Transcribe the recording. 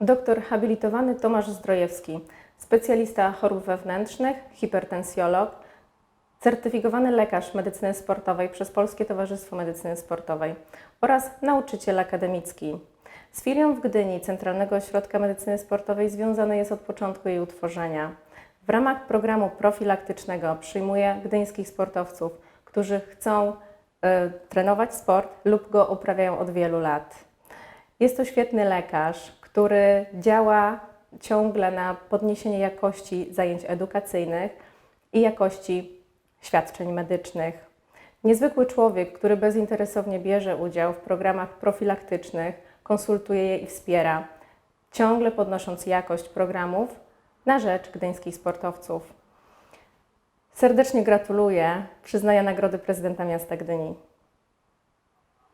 Doktor habilitowany Tomasz Zdrojewski, specjalista chorób wewnętrznych, hipertensjolog, certyfikowany lekarz medycyny sportowej przez Polskie Towarzystwo Medycyny Sportowej oraz nauczyciel akademicki. Z filią w Gdyni Centralnego Ośrodka Medycyny Sportowej związany jest od początku jej utworzenia. W ramach programu profilaktycznego przyjmuje gdyńskich sportowców, którzy chcą e, trenować sport lub go uprawiają od wielu lat. Jest to świetny lekarz, który działa ciągle na podniesienie jakości zajęć edukacyjnych i jakości świadczeń medycznych. Niezwykły człowiek, który bezinteresownie bierze udział w programach profilaktycznych, konsultuje je i wspiera, ciągle podnosząc jakość programów na rzecz gdyńskich sportowców. Serdecznie gratuluję, przyznaję nagrody prezydenta miasta Gdyni.